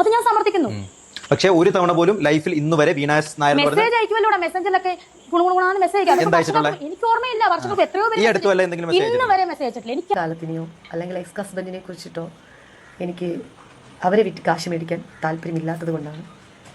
അത് ഞാൻ സമർത്ഥിക്കുന്നു. പക്ഷേ ഒരു തവണ പോലും ലൈഫിൽ ഇന്ന് വരെ വീണാസ് നായർ മെസ്സേജ് അയക്കുമല്ലോ മെസ്സഞ്ചറിലൊക്കെ ഗുണഗുണാന്ന് മെസ്സേജ്? എനിക്ക് ഓർമ്മയില്ല വർഷങ്ങൾക്ക് എത്രയോ പേര് ഈ അടുത്ത് എന്തെങ്കിലും മെസ്സേജ് ഇന്ന് വരെ മെസ്സേജ് അയച്ചിട്ടില്ല. എനിക്ക് കാലത്തിനെയോ അല്ലെങ്കിൽ എക്സ് ഹസ്ബൻഡിനെ കുറിച്ചിട്ടോ എനിക്ക് അവരെ വിറ്റ് കാശ് മേടിക്കാൻ താല്പര്യമില്ലാത്തത് കൊണ്ടാണ്.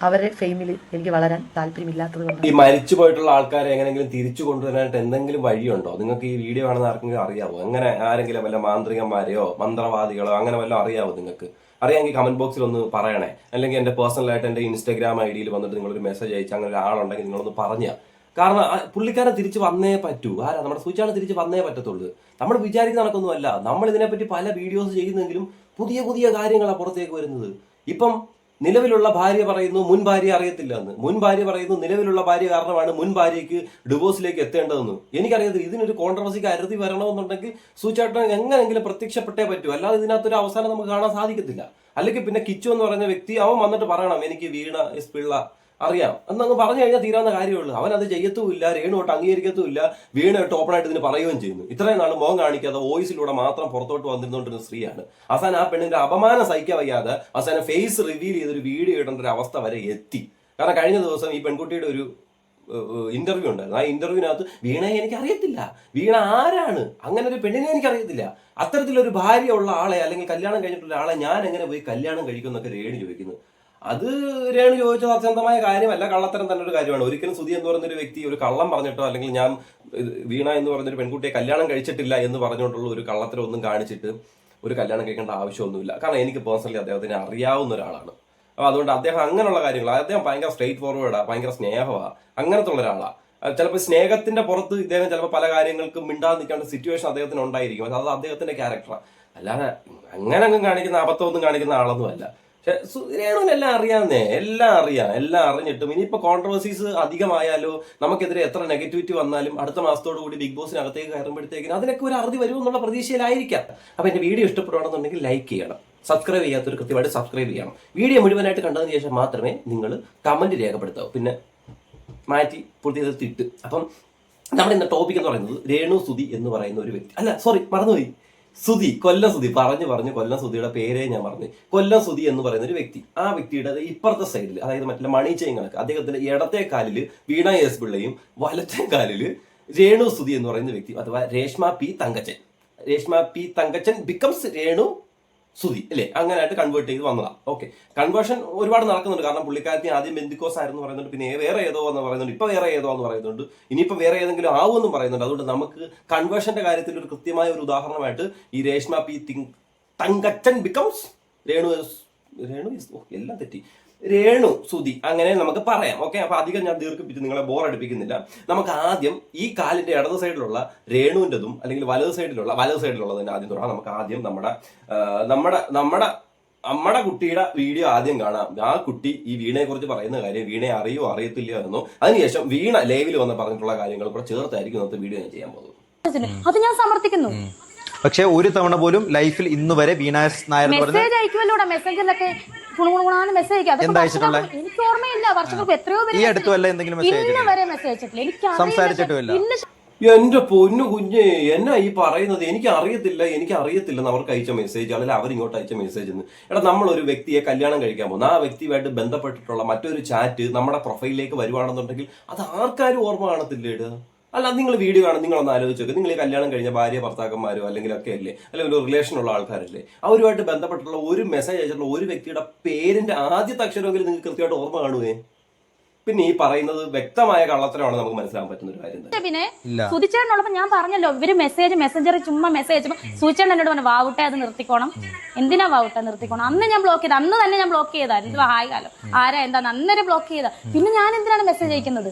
അവരെ ഫെയിമിൽ എനിക്ക് വളരാൻ താല്പര്യമില്ലാത്തത് കൊണ്ട് ഈ മരിച്ചു പോയിട്ടുള്ള ആൾക്കാരെ എങ്ങനെങ്കിലും തിരിച്ചു കൊണ്ടുവരാനായിട്ട് എന്തെങ്കിലും വഴിയുണ്ടോ? നിങ്ങൾക്ക് ഈ വീഡിയോ ആണെന്ന് ആർക്കെങ്കിലും അറിയാവോ? അങ്ങനെ ആരെങ്കിലും വല്ല മാന്ത്രികന്മാരെയോ മന്ത്രവാദികളോ അങ്ങനെ വല്ലതും അറിയാവോ നിങ്ങൾക്ക്? അറിയാമെങ്കിൽ കമന്റ് ബോക്സിൽ ഒന്ന് പറയണേ. അല്ലെങ്കിൽ എന്റെ പേഴ്സണലായിട്ട് എന്റെ ഇൻസ്റ്റാഗ്രാം ഐ ഡിയിൽ വന്നിട്ട് നിങ്ങളൊരു മെസ്സേജ് അയച്ച് അങ്ങനെ ഒരാളുണ്ടെങ്കിൽ നിങ്ങളൊന്ന് പറഞ്ഞ കാരണം പുള്ളിക്കാരെ തിരിച്ച് വന്നേ പറ്റൂ. ആരാ? നമ്മുടെ സൂചാണ് തിരിച്ച് വന്നേ പറ്റത്തുള്ളൂ. നമ്മൾ വിചാരിക്കുന്ന കണക്കൊന്നുമല്ല. നമ്മൾ ഇതിനെപ്പറ്റി പല വീഡിയോസ് ചെയ്യുന്നെങ്കിലും പുതിയ പുതിയ കാര്യങ്ങളാണ് പുറത്തേക്ക് വരുന്നത്. ഇപ്പം നിലവിലുള്ള ഭാര്യ പറയുന്നു മുൻ ഭാര്യ അറിയത്തില്ല എന്ന് മുൻ ഭാര്യ പറയുന്നു നിലവിലുള്ള ഭാര്യ കാരണമാണ് മുൻ ഭാര്യയ്ക്ക് ഡിവോഴ്സിലേക്ക് എത്തേണ്ടതെന്ന്. എനിക്കറിയത്തില്ല ഇതിനൊരു കോൺട്രവേഴ്സി അരുതി വരണമെന്നുണ്ടെങ്കിൽ സൂചാട്ടൻ എങ്ങനെങ്കിലും പ്രത്യക്ഷപ്പെട്ടേ പറ്റൂ. അല്ലാതെ ഇതിനകത്തൊരു അവസാനം നമുക്ക് കാണാൻ സാധിക്കത്തില്ല. അല്ലെങ്കിൽ പിന്നെ കിച്ചു എന്ന് പറയുന്ന വ്യക്തി അവൻ വന്നിട്ട് പറയണം എനിക്ക് വീണ എസ് പിള്ള അറിയാം. എന്നങ്ങ് പറഞ്ഞു കഴിഞ്ഞാൽ തീരാവുന്ന കാര്യമുള്ളൂ. അവൻ അത് ചെയ്യത്തുമില്ല രേണുവോട്ട് അംഗീകരിക്കത്തുമില്ല വീണായിട്ട് ഓപ്പണായിട്ട് ഇതിന് പറയുകയും ചെയ്യുന്നു. ഇത്രയും നാൾ മോൻ കാണിക്കാതെ വോയിസിലൂടെ മാത്രം പുറത്തോട്ട് വന്നിരുന്നുകൊണ്ടിരുന്ന സ്ത്രീയാണ്. അവസാനം ആ പെണ്ണിന്റെ അപമാനം സഹിക്കാൻ വയ്യാതെ അവസാനം ഫേസ് റിവീൽ ചെയ്തൊരു വീഡിയോ ഇടേണ്ട ഒരു അവസ്ഥ വരെ എത്തി. കാരണം കഴിഞ്ഞ ദിവസം ഈ പെൺകുട്ടിയുടെ ഒരു ഇന്റർവ്യൂ ഉണ്ടായിരുന്നു. ആ ഇന്റർവ്യൂവിനകത്ത് വീണയെ എനിക്ക് അറിയത്തില്ല വീണ ആരാണ്? അങ്ങനെ ഒരു പെണ്ണിനെ എനിക്ക് അറിയത്തില്ല അത്തരത്തിലൊരു ഭാര്യ ഉള്ള ആളെ അല്ലെങ്കിൽ കല്യാണം കഴിഞ്ഞിട്ടുള്ള ആളെ ഞാൻ എങ്ങനെ പോയി കല്യാണം കഴിക്കുന്നൊക്കെ രേണു ചോദിക്കുന്നു. അത് രേണു ചോദിച്ച സത്യസന്ധമായ കാര്യമല്ല കള്ളത്തരം തന്നെ ഒരു കാര്യമാണ്. ഒരിക്കലും സുധി എന്ന് പറയുന്ന ഒരു വ്യക്തി ഒരു കള്ളം പറഞ്ഞിട്ടോ അല്ലെങ്കിൽ ഞാൻ വീണ എന്ന് പറഞ്ഞൊരു പെൺകുട്ടിയെ കല്യാണം കഴിച്ചിട്ടില്ല എന്ന് പറഞ്ഞുകൊണ്ടുള്ള ഒരു കള്ളത്തരം ഒന്നും കാണിച്ചിട്ട് ഒരു കല്യാണം കഴിക്കേണ്ട ആവശ്യമൊന്നുമില്ല. കാരണം എനിക്ക് പേഴ്സണലി അദ്ദേഹത്തിന് അറിയാവുന്ന ഒരാളാണ്. അപ്പോൾ അതുകൊണ്ട് അദ്ദേഹം അങ്ങനെയുള്ള കാര്യങ്ങൾ അദ്ദേഹം ഭയങ്കര സ്ട്രേറ്റ് ഫോർവേഡാ ഭയങ്കര സ്നേഹമാ അങ്ങനത്തെ ഉള്ള ഒരാളാണ് ചിലപ്പോൾ സ്നേഹത്തിന്റെ പുറത്ത് ഇദ്ദേഹം ചിലപ്പോൾ പല കാര്യങ്ങൾക്കും മിണ്ടാതെ നിൽക്കേണ്ട സിറ്റുവേഷൻ അദ്ദേഹത്തിന് ഉണ്ടായിരിക്കും. അത് അദ്ദേഹത്തിന്റെ ക്യാരക്ടറാണ് അല്ലാതെ അങ്ങനെ അങ്ങ് കാണിക്കുന്ന അബദ്ധമൊന്നും കാണിക്കുന്ന ആളൊന്നും അല്ല പക്ഷെ സുരേണുവിന് എല്ലാം അറിയാന്നേ എല്ലാം അറിയാം. എല്ലാം അറിഞ്ഞിട്ടും. ഇനിയിപ്പോ കോൺട്രവേഴ്സീസ് അധികമായാലോ നമുക്കെതിരെ എത്ര നെഗറ്റിവിറ്റി വന്നാലും അടുത്ത മാസത്തോടു കൂടി ബിഗ് ബോസിനകത്തേക്ക് കയറുമ്പോഴത്തേക്കും അതിനൊക്കെ ഒരു അറുതി വരും എന്നുള്ള പ്രതീക്ഷയിലായിരിക്കാം. അപ്പൊ എന്റെ വീഡിയോ ഇഷ്ടപ്പെടുകയാണെന്നുണ്ടെങ്കിൽ ലൈക്ക് ചെയ്യണം. സബ്സ്ക്രൈബ് ചെയ്യാത്തൊരു കൃത്യമായിട്ട് സബ്സ്ക്രൈബ് ചെയ്യണം. വീഡിയോ മുഴുവനായിട്ട് കണ്ടതിന് ശേഷം മാത്രമേ നിങ്ങൾ കമന്റ് രേഖപ്പെടുത്താവൂ. പിന്നെ മാറ്റി പുതിയത് തിട്ട്. അപ്പം നമ്മുടെ ഇന്ന് ടോപ്പിക് എന്ന് പറയുന്നത് രേണു സുധി എന്ന് പറയുന്ന ഒരു വ്യക്തി. അല്ല സോറി മറന്നുപോയി. സുധി കൊല്ലം സുധി. പറഞ്ഞു പറഞ്ഞു കൊല്ലം സുധിയുടെ പേരേ ഞാൻ പറഞ്ഞു കൊല്ലം സുധി എന്ന് പറയുന്ന ഒരു വ്യക്തി. ആ വ്യക്തിയുടെ ഇപ്പുറത്തെ സൈഡിൽ അതായത് മറ്റുള്ള മണി ചെയ്യും കണക്ക് അദ്ദേഹത്തിന്റെ ഇടത്തെ കാലിൽ വീണ എസ് പിള്ളയും വലത്തെ കാലിൽ രേണു സുധി എന്ന് പറയുന്ന വ്യക്തി അഥവാ Reshma P Thankachan. Reshma P Thankachan becomes Renu Sudhi അല്ലേ? അങ്ങനെയായിട്ട് കൺവേർട്ട് ചെയ്ത് വന്നതാണ് ഓക്കെ കൺവേർഷൻ ഒരുപാട് നടക്കുന്നുണ്ട്. കാരണം പുള്ളിക്കാരത്തി ആദ്യം ബെന്തിക്കോസ് ആയിരുന്നു പറയുന്നുണ്ട്. പിന്നെ വേറെ ഏതോ എന്ന് പറയുന്നുണ്ട്. ഇപ്പൊ വേറെ ഏതോ എന്ന് പറയുന്നുണ്ട്. ഇനിയിപ്പോ വേറെ ഏതെങ്കിലും ആവുമെന്നും പറയുന്നുണ്ട്. അതുകൊണ്ട് നമുക്ക് കൺവേർഷന്റെ കാര്യത്തിൽ ഒരു കൃത്യമായ ഒരു ഉദാഹരണമായിട്ട് ഈ Reshma P thing Thankachan becomes Renu Renu എല്ലാം തെറ്റി. രേണു സുതി അങ്ങനെ നമുക്ക് പറയാം. ഓക്കെ അപ്പൊ അധികം ഞാൻ ദീർഘിപ്പിച്ച് നിങ്ങളെ ബോർ അടിപ്പിക്കുന്നില്ല. നമുക്ക് ആദ്യം ഈ കാലിന്റെ ഇടത് സൈഡിലുള്ള രേണുവിന്റെതും അല്ലെങ്കിൽ വലത് സൈഡിലുള്ള വലത് സൈഡിലുള്ളതിന് ആദ്യം തുടങ്ങാം നമുക്ക് ആദ്യം നമ്മുടെ നമ്മുടെ നമ്മുടെ നമ്മുടെ കുട്ടിയുടെ വീഡിയോ ആദ്യം കാണാം. ആ കുട്ടി ഈ വീണയെ കുറിച്ച് പറയുന്ന കാര്യം വീണയെ അറിയോ അറിയത്തില്ലയോ എന്നോ അതിനുശേഷം വീണ ലൈവിൽ വന്ന് പറഞ്ഞിട്ടുള്ള കാര്യങ്ങൾ കൂടെ ചേർത്തായിരിക്കും ഇന്നത്തെ വീഡിയോ ഞാൻ ചെയ്യാൻ പോകുന്നത്. അത് ഞാൻ സമർത്ഥിക്കുന്നു. പക്ഷേ ഒരു തവണ പോലും ലൈഫിൽ ഇന്ന് വരെ വീണ നായർ മെസ്സേജ് അയക്കുമല്ലോ മെസ്സഞ്ചറിലൊക്കെ ഗുണഗുണാന്ന് മെസ്സേജ് അയക്കാം. അതൊക്കെ എന്താ അയച്ചിട്ടുള്ളെ? വർഷങ്ങൾക്ക് എനിക്ക് ഓർമ്മയില്ല. വർഷങ്ങൾക്ക് എത്രയോ പേര് ഈ അടുത്ത് വല്ല എന്തെങ്കിലും മെസ്സേജ് ഇന്ന് വരെ മെസ്സേജ് അയച്ചിട്ടില്ല. എനിക്ക് സംസാരിച്ചിട്ടുമില്ല. ഇന്ന് എന്റെ പൊന്നു കുഞ്ഞ് എന്നാ ഈ പറയുന്നത്? എനിക്ക് അറിയത്തില്ല എനിക്ക് അറിയത്തില്ല അവർക്ക് അയച്ച മെസ്സേജ് അല്ലെങ്കിൽ അവർ ഇങ്ങോട്ട് അയച്ച മെസ്സേജ് എന്ന്. എടാ നമ്മൾ ഒരു വ്യക്തിയെ കല്യാണം കഴിക്കാൻ പോകുന്നു. ആ വ്യക്തിയുമായിട്ട് ബന്ധപ്പെട്ടിട്ടുള്ള മറ്റൊരു ചാറ്റ് നമ്മുടെ പ്രൊഫൈലിലേക്ക് വരുവാണെന്നുണ്ടെങ്കിൽ അത് ആർക്കാരും ഓർമ്മ കാണത്തില്ല ഇടുക അല്ല നിങ്ങൾ വീഡിയോ കാണും നിങ്ങളൊന്ന് ആലോചിച്ച് നോക്കുക നിങ്ങൾ ഈ കല്യാണം കഴിഞ്ഞ ഭാര്യ ഭർത്താക്കന്മാരോ അല്ലെങ്കിൽ ഒക്കെ അല്ലേ? അല്ലെങ്കിൽ ഒരു റിലേഷൻ ഉള്ള ആൾക്കാരല്ലേ? അവരുമായിട്ട് ബന്ധപ്പെട്ടുള്ള ഒരു മെസ്സേജ് അയച്ചിട്ടുള്ള ഒരു വ്യക്തിയുടെ പേരിന്റെ ആദ്യത്തെ അക്ഷരമെങ്കിലും നിങ്ങൾക്ക് കൃത്യമായിട്ട് ഓർമ്മ കാണുവേ? പിന്നെ ഈ പറയുന്നത് വ്യക്തമായ കള്ളത്തരമാണ് നമുക്ക് മനസ്സിലാക്കാൻ പറ്റുന്ന ഒരു കാര്യം പിന്നെ ഇല്ല. സുതിച്ചേട്ടനുള്ളപ്പോ ഞാൻ പറഞ്ഞല്ലോ ഇവർ മെസ്സേജ് മെസ്സഞ്ചർ ചുമ്മാ മെസ്സേജ് സൂചിച്ചേട്ടൻ എന്നോട് പറഞ്ഞു വാവുട്ടെ അത് നിർത്തിക്കോണം. എന്തിനാ വാവുട്ടെ നിർത്തിക്കോണം? അന്ന് ഞാൻ ബ്ലോക്ക് ചെയ്ത അന്ന് തന്നെ ഞാൻ ബ്ലോക്ക് ചെയ്താ ഇത് ഹായ് കാലം. ആരാ എന്താ അന്നേരം ബ്ലോക്ക് ചെയ്ത പിന്നെ ഞാൻ എന്തിനാണ് മെസ്സേജ് അയക്കുന്നത്?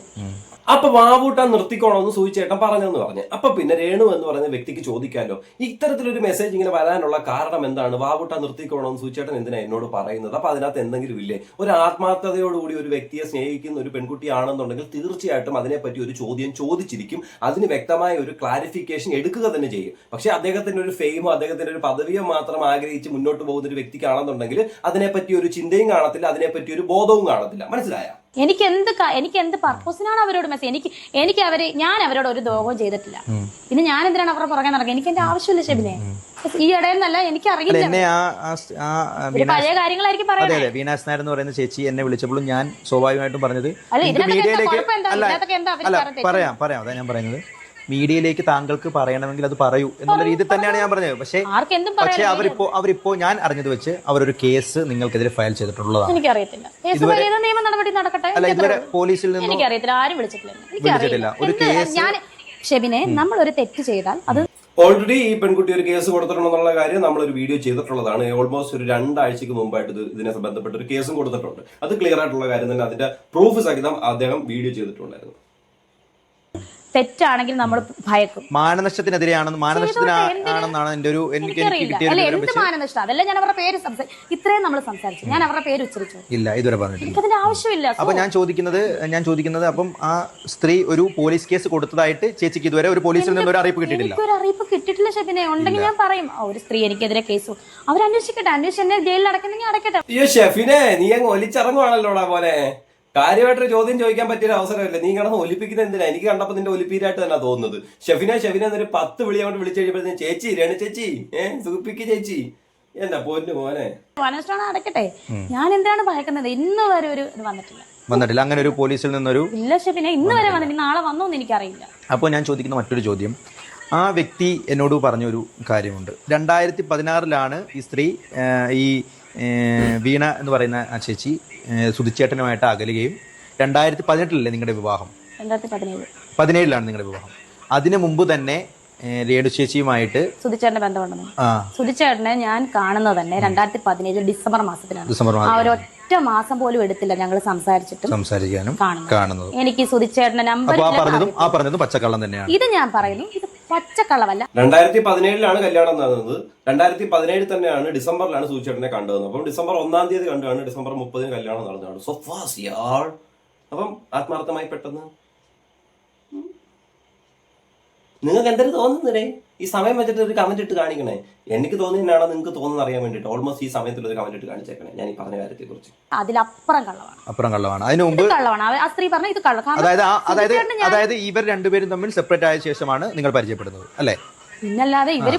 അപ്പൊ വാവൂട്ടാൻ നിർത്തിക്കോണോ എന്ന് സൂചിച്ചേട്ടൻ പറഞ്ഞെന്ന് പറഞ്ഞു. അപ്പൊ പിന്നെ രേണു എന്ന് പറയുന്ന വ്യക്തിക്ക് ചോദിക്കാമല്ലോ ഇത്തരത്തിലൊരു മെസ്സേജ് ഇങ്ങനെ വരാനുള്ള കാരണം എന്താണ്? വാവൂട്ടാൻ നിർത്തിക്കോണോ എന്ന് സൂചിച്ചേട്ടൻ എന്തിനാ എന്നോട് പറയുന്നത്? അപ്പൊ അതിനകത്ത് എന്തെങ്കിലും ഇല്ലേ? ഒരു ആത്മാർത്ഥതയോടുകൂടി ഒരു വ്യക്തിയെ സ്നേഹിക്കുന്ന ഒരു പെൺകുട്ടിയാണെന്നുണ്ടെങ്കിൽ തീർച്ചയായിട്ടും അതിനെപ്പറ്റി ഒരു ചോദ്യം ചോദിച്ചിരിക്കും. അതിന് വ്യക്തമായ ഒരു ക്ലാരിഫിക്കേഷൻ എടുക്കുക തന്നെ ചെയ്യും. പക്ഷെ അദ്ദേഹത്തിന്റെ ഒരു ഫെയിമോ അദ്ദേഹത്തിന്റെ ഒരു പദവിയോ മാത്രം ആഗ്രഹിച്ച് മുന്നോട്ട് പോകുന്ന ഒരു വ്യക്തിക്കാണെന്നുണ്ടെങ്കിൽ അതിനെപ്പറ്റി ഒരു ചിന്തയും കാണത്തില്ല അതിനെപ്പറ്റി ഒരു ബോധവും കാണത്തില്ല. മനസ്സിലായോ? എനിക്ക് എന്ത് എനിക്ക് എന്ത് പർപ്പസിനാണ് അവരോട് മെസ്സേജ് എനിക്ക് എനിക്ക് അവർ ഞാൻ അവരോട് ഒരു ദ്രോഹവും ചെയ്തിട്ടില്ല. പിന്നെ ഞാൻ എന്തിനാണ് അവരുടെ പുറകെ നടക്കുക എനിക്ക് എന്റെ ആവശ്യമില്ല ഷെബിനെ. ഈ ഇടയെന്നല്ല എനിക്ക് അറിയില്ല. പഴയ കാര്യങ്ങളായിരിക്കും വീണാസ് നായർ എന്ന് പറയുന്ന ചേച്ചി എന്നെ വിളിച്ചപ്പോഴും ഞാൻ സ്വാഭാവികമായിട്ടും പറഞ്ഞത് അല്ല, ഇതിനകത്തൊക്കെ എന്താ? അല്ല? പറയാം പറയാം അതാ ഞാൻ പറയുന്നത്. മീഡിയയിലേക്ക് താങ്കൾക്ക് പറയണമെങ്കിൽ അത് പറയൂ എന്നുള്ള രീതിയിൽ തന്നെയാണ് ഞാൻ പറഞ്ഞത്. പക്ഷേ പക്ഷേ അവരിപ്പോ അവരിപ്പോ ഞാൻ അറിഞ്ഞത് വെച്ച് അവരൊരു കേസ് നിങ്ങൾക്കെതിരെ ഫയൽ ചെയ്തിട്ടുള്ളതാണ്. എനിക്കറിയത്തില്ല. നിയമ നടപടി നടക്കട്ടെ അല്ല ഇതുവരെ പോലീസിൽ നിന്ന് എനിക്കറിയത്തില്ല ആരും വിളിച്ചിട്ടില്ല. വിളിച്ചിട്ടില്ല. ഒരു കേസ്- ഞാൻ ഷെബിനെ നമ്മൾ ഒരു തെറ്റ് ചെയ്താൽ അത് ഓൾറെഡി ഈ പെൺകുട്ടി ഒരു കേസ് കൊടുത്തിട്ടുണ്ടെന്നുള്ള കാര്യം നമ്മൾ ഒരു വീഡിയോ ചെയ്തിട്ടുള്ളതാണ്. ഓൾമോസ്റ്റ് ഒരു രണ്ടാഴ്ചക്ക് മുമ്പായിട്ട് ഇത് ഇതിനെ ബന്ധപ്പെട്ട് ഒരു കേസും കൊടുത്തിട്ടുണ്ട്. അത് ക്ലിയർ ആയിട്ടുള്ള കാര്യം തന്നെ അതിന്റെ പ്രൂഫ് സഹിതം അദ്ദേഹം വീഡിയോ ചെയ്തിട്ടുണ്ടായിരുന്നു. തെറ്റാണെങ്കിൽ നമ്മൾ ഭയക്കും. മാനനഷ്ടത്തിനെതിരെയാണെന്ന് മാനനഷ്ടത്തിനാണെന്നാണ് എന്റെ ഒരു എനിക്ക് അല്ല എന്ത് മാനനഷ്ടം? അതല്ല ഞാൻ അവരുടെ പേര് സംസാരിച്ചു ഇത്രയും നമ്മൾ സംസാരിച്ചു. ഞാൻ അവരുടെ പേര് ഉച്ചരിച്ചു. ഇല്ല ഇതുവരെ പറഞ്ഞിട്ടില്ല. അതിന്റെ ആവശ്യമില്ല. അപ്പൊ ഞാൻ ചോദിക്കുന്നത് ഞാൻ ചോദിക്കുന്നത് അപ്പം ആ സ്ത്രീ ഒരു പോലീസ് കേസ് കൊടുത്തതായിട്ട് ചേച്ചിക്ക് ഇതുവരെ ഒരു പോലീസിൽ നിന്ന് ഒരു അറിയിപ്പ് കിട്ടിയിട്ടില്ല. ഒരു അറിയിപ്പ് കിട്ടിയിട്ടില്ല ഷെഫിനെ ഉണ്ടെങ്കിൽ ഞാൻ പറയും ഒരു സ്ത്രീ എനിക്കെതിരെ കേസ് അവർ അന്വേഷിക്കട്ടെ അന്വേഷിച്ച് എന്നെ ജയിലിൽ അടക്കുന്നെങ്കിൽ അടക്കട്ടെ ഷെഫിനെ നീ അങ്ങ് ഒലിച്ചിറങ്ങുവാണല്ലോടാ പോലെ കാര്യമായിട്ടൊരു ചോദ്യം ചോദിക്കാൻ പറ്റിയൊരു അവസരമല്ല. നീ കിടന്ന് ഒലിപ്പിക്കുന്നത് എന്തിനാ? എനിക്ക് കണ്ടപ്പോ നിന്റെ ഒലിപ്പീരായിട്ട് തന്നെ തോന്നുന്നത്. ഷെഫിനെ ഷെഫിനെ എന്നൊരു പത്ത് വിളി അങ്ങോട്ട് വിളിച്ചു കഴിഞ്ഞപ്പോഴത്തേക്കും ചേച്ചി രണ ചേച്ചി ഏഹ് സുഖിപ്പിക്ക് ചേച്ചി. എന്താ പോന്നു മോനെ? അടക്കട്ടെ ഞാൻ എന്താണ് ഭയക്കുന്നത്? ഇന്ന് വരെ ഒരു ഇത് വന്നിട്ടില്ല. വന്നിട്ടില്ല. അങ്ങനെ ഒരു പോലീസിൽ നിന്നൊരു ഇല്ല ഷെഫിനെ ഇന്ന് വരെ വന്നിട്ട് നാളെ വന്നോ എന്ന് എനിക്കറിയില്ല. അപ്പോൾ ഞാൻ ചോദിക്കുന്ന മറ്റൊരു ചോദ്യം. ആ വ്യക്തി എന്നോട് പറഞ്ഞൊരു കാര്യമുണ്ട്. രണ്ടായിരത്തി പതിനാറിലാണ് ഈ സ്ത്രീ ഈ വീണ എന്ന് പറയുന്ന ആ ചേച്ചി സുധിച്ചേട്ടനുമായിട്ട് അകലുകയും രണ്ടായിരത്തി പതിനെട്ടിലല്ലേ നിങ്ങളുടെ വിവാഹം? പതിനേഴിലാണ് നിങ്ങളുടെ വിവാഹം. അതിനു മുമ്പ് തന്നെ രേണു ചേച്ചിയുമായിട്ട് സുധിച്ചേട്ടന്റെ ബന്ധമുണ്ടെന്ന്. സുധിച്ചേട്ടനെ ഞാൻ കാണുന്നത് തന്നെ രണ്ടായിരത്തി പതിനേഴ് ഡിസംബർ മാസത്തിലാണ്. ഡിസംബർ ആ മാസം ഒരു ഒറ്റ മാസം പോലും എടുത്തില്ല ഞങ്ങൾ സംസാരിച്ചിട്ടും സംസാരിക്കാനും കാണുന്നത്. എനിക്ക് സുധിച്ചേട്ടന്റെ നമ്പർ ആ പറഞ്ഞതും പച്ചക്കള്ളം തന്നെയാണ്. ഇത് ഞാൻ പറയുന്നു ഇത് പച്ചക്കള്ളവല്ല. രണ്ടായിരത്തി പതിനേഴിലാണ് കല്യാണം നടന്നത്. രണ്ടായിരത്തി പതിനേഴിൽ തന്നെയാണ് ഡിസംബറിലാണ് സൂചിച്ചേട്ടനെ കണ്ടത് അപ്പം ഡിസംബർ ഒന്നാം തീയതി കണ്ടാണ് ഡിസംബർ മുപ്പതിന് കല്യാണം നടന്നതാണ് സോ അപ്പം ആത്മാർത്ഥമായി പെട്ടെന്ന്. നിങ്ങൾക്ക് എന്തൊരു തോന്നുന്നതേ ഈ സമയം വെച്ചിട്ട് ഒരു കമന്റ് ഇട്ട് കാണിക്കണേ. എനിക്ക് തോന്നുന്നതിനാണോ നിങ്ങൾക്ക് തോന്നുന്നത് അറിയാൻ വേണ്ടിട്ട് ഓൾമോസ്റ്റ് ഈ സമയത്തിൽ ഒരു കമന്റ് ഇട്ട് കാണിച്ചേക്കണേ. ഞാൻ ഈ പറഞ്ഞ കാര്യത്തെ കുറിച്ച് അതിലപ്പുറം കള്ളമാണ് അപ്പുറം കള്ളമാണ് അതിനു മുമ്പ് കള്ളമാണ് ആ സ്ത്രീ പറഞ്ഞ ഇത് കള്ളം. അതായത് അതായത് അതായത് ഇവർ രണ്ടുപേരും തമ്മിൽ സെപ്പറേറ്റ് ആയ ശേഷമാണ് നിങ്ങൾ പരിചയപ്പെടുന്നത്. അല്ലേ? പിന്നല്ലാതെ ഇവർ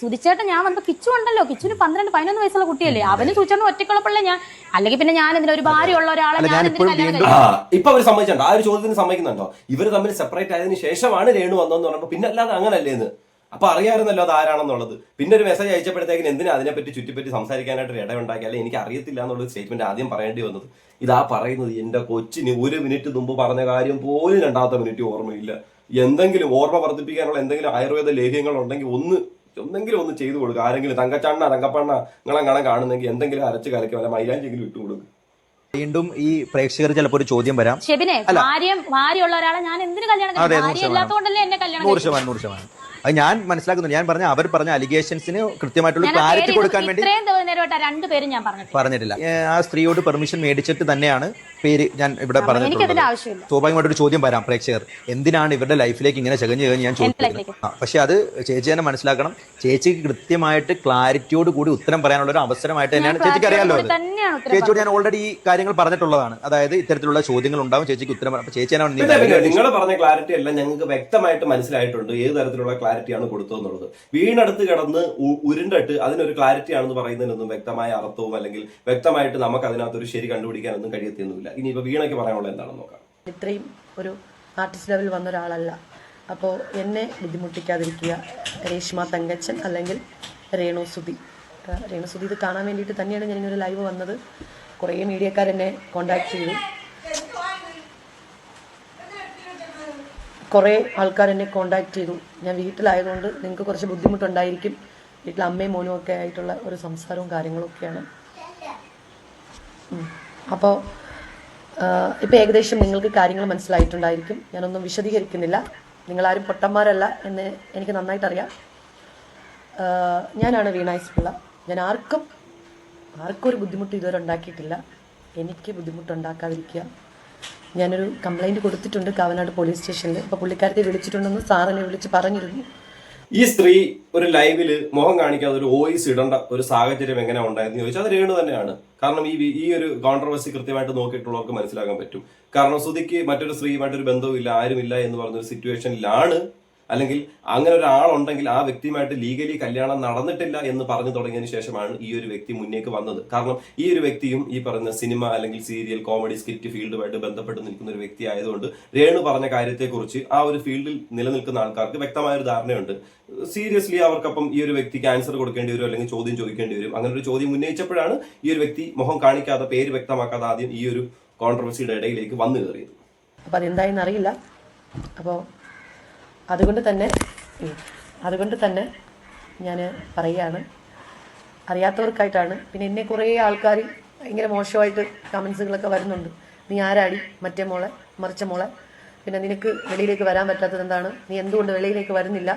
സുധിച്ചേട്ടൻ ഞാൻ വന്നപ്പോ കിച്ചു ഉണ്ടല്ലോ. കിച്ചുന് പന്ത്രണ്ട് പതിനൊന്ന് വയസ്സുള്ള കുട്ടിയല്ലേ. അവന് സൂചിച്ചേട്ടൻ ഒറ്റക്കുള്ളപ്പോഴേ ഞാൻ അല്ലെങ്കിൽ പിന്നെ ഞാൻ ഇതിന് ഒരു ഭാര്യയുള്ള ഒരാളെ ഞാൻ ഞാനിപ്പോഴും കല്യാണം ആ ഇപ്പൊ അവർ സമ്മതിച്ചോ ആ ഒരു ചോദ്യത്തിന് സമ്മതിക്കുന്നുണ്ടോ? ഇവർ തമ്മിൽ സെപ്പറേറ്റ് ആയതിനു ശേഷമാണ് രേണു വന്നതെന്ന് പറഞ്ഞപ്പോ പിന്നെ അല്ലാതെ അങ്ങനല്ലേന്ന് അപ്പൊ അറിയാമായിരുന്നല്ലോ അത് ആരാണെന്നുള്ളത്. പിന്നെ ഒരു മെസ്സേജ് അയച്ചപ്പോഴത്തേക്കിന് എന്തിനാ അതിനെപ്പറ്റി ചുറ്റിപ്പറ്റി സംസാരിക്കാനായിട്ട് ഒരു ഇടയുണ്ടാക്കി അല്ലെങ്കിൽ എനിക്ക് അറിയത്തില്ല എന്നുള്ള സ്റ്റേറ്റ്മെന്റ് ആദ്യം പറയേണ്ടി വന്നത്. ഇതാ പറയുന്നത് എന്റെ കൊച്ചിന് ഒരു മിനിറ്റ് മുമ്പ് പറഞ്ഞ കാര്യം പോലും രണ്ടാമത്തെ മിനിറ്റ് ഓർമ്മയില്ല. എന്തെങ്കിലും ഓർമ്മ വർദ്ധിപ്പിക്കാനുള്ള എന്തെങ്കിലും ആയുർവേദ ലേഹ്യങ്ങൾ ഉണ്ടെങ്കിൽ ഒന്ന് എന്തെങ്കിലും ഒന്ന് ചെയ്തു കൊടുക്കുക ആരെങ്കിലും തങ്കച്ചണ്ണ തങ്കപ്പണ്ണ നിങ്ങളെങ്ങനെ കാണുന്നെങ്കിൽ എന്തെങ്കിലും അരച്ച് കലക്കി വല്ല മൈലാഞ്ചെങ്കിലും ഇട്ട് കൊടുക്കുക വീണ്ടും ഈ പ്രേക്ഷകർ ചിലപ്പോൾ ഒരു ചോദ്യം വരാം. ഷെബിനെ ഭാര്യ ഭാര്യയുള്ള ഒരാളെ ഞാൻ എന്തിനു കല്യാണം ഭാര്യ ഇല്ലാത്തതുകൊണ്ടല്ലേ എന്നെ കല്യാണം നൂറ് ശതമാനം നൂറ് ശതമാനം. അത് ഞാൻ മനസ്സിലാക്കുന്നു ഞാൻ പറഞ്ഞ അവർ പറഞ്ഞ അലിഗേഷൻസിന് കൃത്യമായിട്ടുള്ള ക്ലാരിറ്റി കൊടുക്കാൻ വേണ്ടി രണ്ടുപേരും ഞാൻ പറഞ്ഞിട്ടില്ല. ആ സ്ത്രീയോട് പെർമിഷൻ മേടിച്ചിട്ട് തന്നെയാണ് പേര് ഞാൻ ഇവിടെ പറഞ്ഞത് പറഞ്ഞിട്ടുള്ളത്. സ്വാഭാവികമായിട്ട് ഒരു ചോദ്യം വരാം പ്രേക്ഷകർ. എന്തിനാണ് ഇവരുടെ ലൈഫിലേക്ക് ഇങ്ങനെ ചകഞ്ഞു കഴിഞ്ഞ് ഞാൻ ചോദിക്കുന്നത്. പക്ഷെ അത് ചേച്ചി തന്നെ മനസ്സിലാക്കണം. ചേച്ചിക്ക് കൃത്യമായിട്ട് ക്ലാരിറ്റിയോട് കൂടി ഉത്തരം പറയാനുള്ള ഒരു അവസരമായിട്ട് തന്നെയാണ് ചേച്ചിക്ക് അറിയാലോ ചേച്ചിയോട് ഞാൻ ഓൾറെഡി ഈ കാര്യങ്ങൾ പറഞ്ഞിട്ടുള്ളതാണ്. അതായത് ഇത്തരത്തിലുള്ള ചോദ്യങ്ങൾ ഉണ്ടാവും. ചേച്ചിക്ക് ഉത്തരം ചേച്ചി നിങ്ങൾ പറഞ്ഞ ക്ലാരിറ്റി എല്ലാം ഞങ്ങൾക്ക് വ്യക്തമായിട്ട് മനസ്സിലായിട്ടുണ്ട്. ഏത് തരത്തിലുള്ള ക്ലാരിറ്റിയാണ് കൊടുത്തതെന്നുള്ളത്. വീണടുത്ത് കിടന്ന് ഉരുണ്ടിട്ട് അതിനൊരു ക്ലാരിറ്റി ആണെന്ന് പറയുന്നതിനൊന്നും വ്യക്തമായ അർത്ഥവും അല്ലെങ്കിൽ വ്യക്തമായിട്ട് നമുക്ക് അതിനകത്ത് ഒരു ശരി കണ്ടുപിടിക്കാനൊന്നും കഴിയത്തിയൊന്നുമില്ല ഇനി ഇപ്പൊ വീണയ്ക്ക് പറയാനുള്ളത് എന്താണെന്ന് നോക്കാം. ഇത്രയും ഒരു ആർട്ടിസ്റ്റ് ലെവൽ വന്ന ഒരാളല്ല. അപ്പോൾ എന്നെ ബുദ്ധിമുട്ടിക്കാതിരിക്കുക രേഷ്മ തങ്കച്ചൻ അല്ലെങ്കിൽ രേണു സുധി. രേണു സുധി ഇത് കാണാൻ വേണ്ടിയിട്ട് തന്നെയാണ് ഞാനിങ്ങനെ ഒരു ലൈവ് വന്നത്. കുറേ മീഡിയക്കാരെന്നെ കോണ്ടാക്ട് ചെയ്തു. കുറേ ആൾക്കാർ എന്നെ കോണ്ടാക്ട് ചെയ്തു. ഞാൻ വീട്ടിലായതുകൊണ്ട് നിങ്ങൾക്ക് കുറച്ച് ബുദ്ധിമുട്ടുണ്ടായിരിക്കും. വീട്ടിൽ അമ്മയും മോനും ഒക്കെ ആയിട്ടുള്ള ഒരു സംസാരവും കാര്യങ്ങളൊക്കെയാണ് അപ്പോൾ ഇപ്പോൾ ഏകദേശം നിങ്ങൾക്ക് കാര്യങ്ങൾ മനസ്സിലായിട്ടുണ്ടായിരിക്കും. ഞാനൊന്നും വിശദീകരിക്കുന്നില്ല. നിങ്ങളാരും പൊട്ടന്മാരല്ല എന്ന് എനിക്ക് നന്നായിട്ട് അറിയാം ഞാനാണ് വീണായ്സ് പിള്ള ഞാൻ ആർക്കും ആർക്കും ഒരു ബുദ്ധിമുട്ട് ഇതുവരെ ഉണ്ടാക്കിയിട്ടില്ല. എനിക്ക് ബുദ്ധിമുട്ടുണ്ടാക്കാതിരിക്കുക. ഞാനൊരു കംപ്ലൈന്റ് കൊടുത്തിട്ടുണ്ട് കാവനാട് പോലീസ് സ്റ്റേഷനിൽ അപ്പൊ പുള്ളിക്കാരത്തെ വിളിച്ചിട്ടുണ്ടെന്ന് സാറിനെ വിളിച്ച് പറഞ്ഞിരുന്നു. ഈ സ്ത്രീ ഒരു ലൈവിൽ മുഖം കാണിക്കാതെ ഒരു വോയിസ് ഇടേണ്ട ഒരു സാഹചര്യം എങ്ങനെ ഉണ്ടായെന്ന് ചോദിച്ചാൽ അത് രേണു തന്നെയാണ്. കാരണം ഈ ഈ ഒരു കോൺട്രവേഴ്സി കൃത്യമായിട്ട് നോക്കിയിട്ടുള്ളവർക്ക് മനസ്സിലാക്കാൻ പറ്റും. കാരണം സുധിക്ക് മറ്റൊരു സ്ത്രീയുമായിട്ടൊരു ബന്ധവുമില്ല ആരുമില്ല എന്ന് പറഞ്ഞൊരു സിറ്റുവേഷനിലാണ് അല്ലെങ്കിൽ അങ്ങനെ ഒരാളുണ്ടെങ്കിൽ ആ വ്യക്തിയുമായിട്ട് ലീഗലി കല്യാണം നടന്നിട്ടില്ല എന്ന് പറഞ്ഞു തുടങ്ങിയതിന് ശേഷമാണ് ഈ ഒരു വ്യക്തി മുന്നേക്ക് വന്നത്. കാരണം ഈ ഒരു വ്യക്തിയും ഈ പറഞ്ഞ സിനിമ അല്ലെങ്കിൽ സീരിയൽ കോമഡി സ്കിറ്റ് ഫീൽഡുമായിട്ട് ബന്ധപ്പെട്ട് നിൽക്കുന്ന ഒരു വ്യക്തി ആയതുകൊണ്ട് രേണു പറഞ്ഞ കാര്യത്തെക്കുറിച്ച് ആ ഒരു ഫീൽഡിൽ നിലനിൽക്കുന്ന ആൾക്കാർക്ക് വ്യക്തമായ ഒരു ധാരണയുണ്ട്. സീരിയസ്ലി അവർക്കപ്പം ഈ ഒരു വ്യക്തിക്ക് ആൻസർ കൊടുക്കേണ്ടി വരും അല്ലെങ്കിൽ ചോദ്യം ചോദിക്കേണ്ടി വരും. അങ്ങനെ ഒരു ചോദ്യം ഉന്നയിച്ചപ്പോഴാണ് ഈ ഒരു വ്യക്തി മുഖം കാണിക്കാതെ പേര് വ്യക്തമാക്കാതെ ആദ്യം ഈ ഒരു കോൺട്രവേഴ്സിയുടെ ഇടയിലേക്ക് വന്നു കയറിയത്. അപ്പോൾ അതെന്തായെന്ന് അറിയില്ല അപ്പോൾ അതുകൊണ്ട് തന്നെ അതുകൊണ്ട് തന്നെ ഞാൻ പറയുകയാണ് അറിയാത്തവർക്കായിട്ടാണ്. പിന്നെ എന്നെ കുറേ ആൾക്കാർ ഭയങ്കര മോശമായിട്ട് കമൻസുകളൊക്കെ വരുന്നുണ്ട്. നീ ആരാടി? മറ്റേ മോളെ മറിച്ച മോളെ. പിന്നെ നിനക്ക് വെളിയിലേക്ക് വരാൻ പറ്റാത്തത് എന്താണ്? നീ എന്തുകൊണ്ട് വെളിയിലേക്ക് വരുന്നില്ല?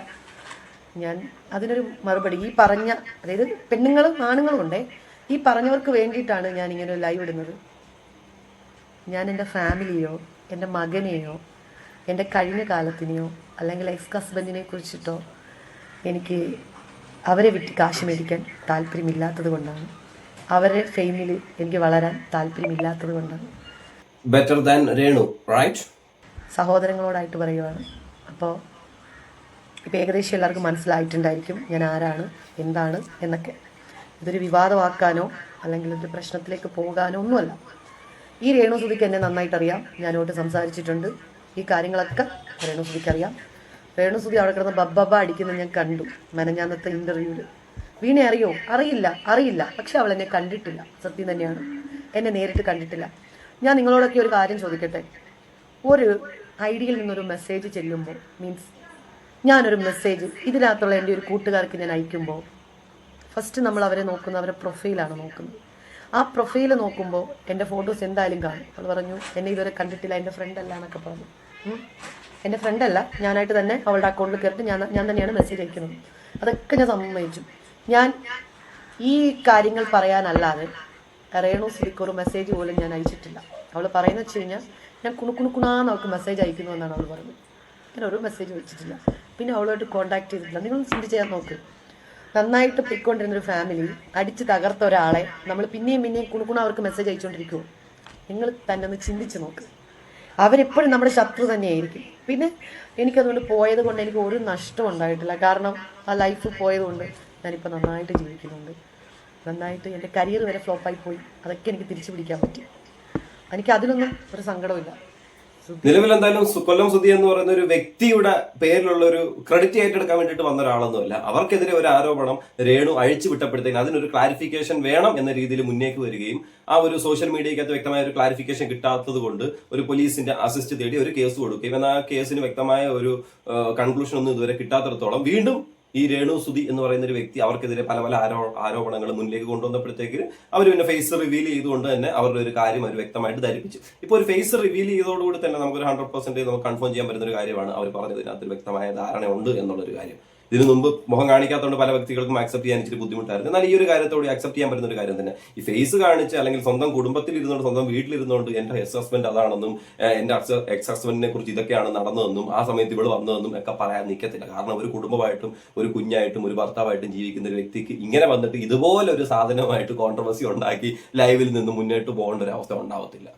ഞാൻ അതിനൊരു മറുപടി. ഈ പറഞ്ഞ അതായത് പെണ്ണുങ്ങളും ആണുങ്ങളും ഉണ്ടേ ഈ പറഞ്ഞവർക്ക് വേണ്ടിയിട്ടാണ് ഞാൻ ഇങ്ങനെ ലൈവ് ഇടുന്നത്. ഞാൻ എന്റെ ഫാമിലിയോ എന്റെ മകനെയോ എന്റെ കഴിഞ്ഞ കാലത്തിനെയോ അല്ലെങ്കിൽ എക്സ് ഹസ്ബൻഡിനെ കുറിച്ചിട്ടോ എനിക്ക് അവരെ വിട്ട് കാശ് മേടിക്കാൻ താല്പര്യമില്ലാത്തത് കൊണ്ടാണ്. അവരെ ഫെയിമിൽ എനിക്ക് വളരാൻ താല്പര്യമില്ലാത്തത് കൊണ്ടാണ്. ബെറ്റർ ദാൻ രേണു റൈറ്റ് സഹോദരങ്ങളോടായിട്ട് പറയുവാണ്. അപ്പോൾ ഇപ്പോൾ ഏകദേശം എല്ലാവർക്കും മനസ്സിലായിട്ടുണ്ടായിരിക്കും ഞാൻ ആരാണ് എന്താണ് എന്നൊക്കെ. ഇതൊരു വിവാദമാക്കാനോ അല്ലെങ്കിൽ ഒരു പ്രശ്നത്തിലേക്ക് പോകാനോ ഒന്നുമല്ല. ഈ രേണുസുതിക്ക് എന്നെ നന്നായിട്ടറിയാം. ഞാനോട്ട് സംസാരിച്ചിട്ടുണ്ട്. ഈ കാര്യങ്ങളൊക്കെ രേണുസുതിക്ക് അറിയാം രേണുസുതി അവിടെ കിടന്ന് ബബ്ബബ അടിക്കുന്നത് ഞാൻ കണ്ടു മെനഞ്ഞാന്നത്തെ ഇന്റർവ്യൂവിൽ വീണെ അറിയോ? അറിയില്ല അറിയില്ല. പക്ഷെ അവൾ എന്നെ കണ്ടിട്ടില്ല. സത്യം തന്നെയാണ്. എന്നെ നേരിട്ട് കണ്ടിട്ടില്ല. ഞാൻ നിങ്ങളോടൊക്കെ ഒരു കാര്യം ചോദിക്കട്ടെ? ഒരു ഐഡിയിൽ നിന്നൊരു മെസ്സേജ് ചെല്ലുമ്പോൾ മീൻസ് ഞാനൊരു മെസ്സേജ് ഇതിനകത്തുള്ള എന്റെ ഒരു കൂട്ടുകാർക്ക് ഞാൻ അയക്കുമ്പോൾ ഫസ്റ്റ് നമ്മൾ അവരെ നോക്കുന്ന അവരെ പ്രൊഫൈലാണ് നോക്കുന്നത്. ആ പ്രൊഫൈൽ നോക്കുമ്പോൾ എന്റെ ഫോട്ടോസ് എന്തായാലും കാണും. അവൾ പറഞ്ഞു എന്നെ ഇതുവരെ കണ്ടിട്ടില്ല എന്റെ ഫ്രണ്ട് അല്ല എന്നൊക്കെ പറഞ്ഞു. എന്റെ ഫ്രണ്ട് അല്ല. ഞാനായിട്ട് തന്നെ അവളുടെ അക്കൗണ്ടിൽ കയറിയിട്ട് ഞാൻ ഞാൻ തന്നെയാണ് മെസ്സേജ് അയക്കുന്നത്. അതൊക്കെ ഞാൻ സമ്മതിച്ചു. ഞാൻ ഈ കാര്യങ്ങൾ പറയാനല്ലാതെ റേണു സിലിക്ക് മെസ്സേജ് പോലും ഞാൻ അയച്ചിട്ടില്ല. അവൾ പറയുന്നത് വെച്ച് കഴിഞ്ഞാൽ ഞാൻ കുണുക്കുണുക്കുണാന്ന് അവൾക്ക് മെസ്സേജ് അയക്കുന്നു എന്നാണ് അവൾ പറഞ്ഞത് ഞാൻ ഒരു മെസ്സേജ് വെച്ചിട്ടില്ല. പിന്നെ അവളുമായിട്ട് കോൺടാക്ട് ചെയ്തിട്ടില്ല. നിങ്ങൾ ചിന്തിച്ച് ചെയ്യാൻ നോക്ക്. നന്നായിട്ട് പൊയ്ക്കൊണ്ടിരുന്ന ഒരു ഫാമിലി അടിച്ച് തകർത്ത ഒരാളെ നമ്മൾ പിന്നെയും പിന്നെയും കുണുക്കുണ അവർക്ക് മെസ്സേജ് അയച്ചുകൊണ്ടിരിക്കുമോ നിങ്ങൾ തന്നെ ഒന്ന് ചിന്തിച്ച് നോക്ക്. അവരെപ്പോഴും നമ്മുടെ ശത്രു തന്നെയായിരിക്കും. പിന്നെ എനിക്കതുകൊണ്ട് പോയത് കൊണ്ട് എനിക്ക് ഒരു നഷ്ടം ഉണ്ടായിട്ടില്ല. കാരണം ആ ലൈഫ് പോയത് കൊണ്ട് ഞാനിപ്പോൾ നന്നായിട്ട് ജീവിക്കുന്നുണ്ട്. നന്നായിട്ട് എന്റെ കരിയർ വരെ ഫ്ലോപ്പായി പോയി. അതൊക്കെ എനിക്ക് തിരിച്ചു പിടിക്കാൻ പറ്റി. എനിക്ക് അതിനൊന്നും ഒരു സങ്കടമില്ല നിലവിൽ എന്തായാലും കൊല്ലം സുധി എന്ന് പറയുന്ന ഒരു വ്യക്തിയുടെ പേരിലുള്ള ഒരു ക്രെഡിറ്റ് ഏറ്റെടുക്കാൻ വേണ്ടിയിട്ട് വന്ന ഒരാളൊന്നുമല്ല. അവർക്കെതിരെ ഒരു ആരോപണം രേണു അഴിച്ചു വിട്ടപ്പോഴത്തേക്കും അതിനൊരു ക്ലാരിഫിക്കേഷൻ വേണം എന്ന രീതിയിൽ മുന്നേക്ക് വരികയും ആ ഒരു സോഷ്യൽ മീഡിയക്കകത്ത് വ്യക്തമായ ഒരു ക്ലാരിഫിക്കേഷൻ കിട്ടാത്തത് കൊണ്ട് ഒരു പോലീസിന്റെ അസിസ്റ്റ് തേടി ഒരു കേസ് കൊടുക്കുകയും എന്നാൽ ആ കേസിന് വ്യക്തമായ ഒരു കൺക്ലൂഷൻ ഒന്നും ഇതുവരെ കിട്ടാത്തിടത്തോളം വീണ്ടും ഈ രേണു സുധി എന്ന് പറയുന്ന ഒരു വ്യക്തി അവർക്കെതിരെ പല പല ആരോ ആരോപണങ്ങൾ മുന്നിലേക്ക് കൊണ്ടുവന്നപ്പോഴത്തേക്ക് അവർ പിന്നെ ഫേസ് റിവീൽ ചെയ്തുകൊണ്ട് തന്നെ അവരുടെ ഒരു കാര്യം അവർ വ്യക്തമായിട്ട് ധരിപ്പിച്ചു. ഇപ്പോൾ ഒരു ഫേസ് റിവീൽ ചെയ്തതോടുകൂടി തന്നെ നമുക്കൊരു ഹൺഡ്രഡ് പെർസെന്റ് നമുക്ക് കൺഫേം ചെയ്യാൻ പറ്റുന്ന ഒരു കാര്യമാണ് അവർ പറഞ്ഞതിനകത്ത് വ്യക്തമായ ധാരണയുണ്ട് എന്നുള്ളൊരു കാര്യം. ഇതിനു മുമ്പ് മുഖം കാണിക്കാത്തതുകൊണ്ട് പല വ്യക്തികൾക്കും അക്സെപ്റ്റ് ചെയ്യാൻ ഇച്ചിരി ബുദ്ധിമുട്ടായിരുന്നു. എന്നാൽ ഈ ഒരു കാര്യത്തോട് അക്സെപ്റ്റ് ചെയ്യാൻ പറ്റുന്ന ഒരു കാര്യം തന്നെ. ഈ ഫേസ് കാണിച്ച് അല്ലെങ്കിൽ സ്വന്തം കുടുംബത്തിൽ ഇരുന്നുകൊണ്ട് സ്വന്തം വീട്ടിലിരുന്നുകൊണ്ട് എന്റെ എക്സ് ഹസ്ബൻഡ് അതാണെന്നും എന്റെ എക്സ് ഹസ്ബൻഡിനെ കുറിച്ച് ഇതൊക്കെയാണ് നടന്നതെന്നും ആ സമയത്ത് ഇവിടെ വന്നതെന്നും ഒക്കെ പറയാൻ നിൽക്കത്തില്ല കാരണം ഒരു കുടുംബമായിട്ടും ഒരു കുഞ്ഞായിട്ടും ഒരു ഭർത്താവായിട്ടും ജീവിക്കുന്ന ഒരു വ്യക്തിക്ക് ഇങ്ങനെ വന്നിട്ട് ഇതുപോലെ ഒരു സാധനമായിട്ട് കോൺട്രവേഴ്സി ഉണ്ടാക്കി ലൈവിൽ നിന്ന് മുന്നോട്ട് പോകേണ്ട ഒരു അവസ്ഥ ഉണ്ടാവത്തില്ല.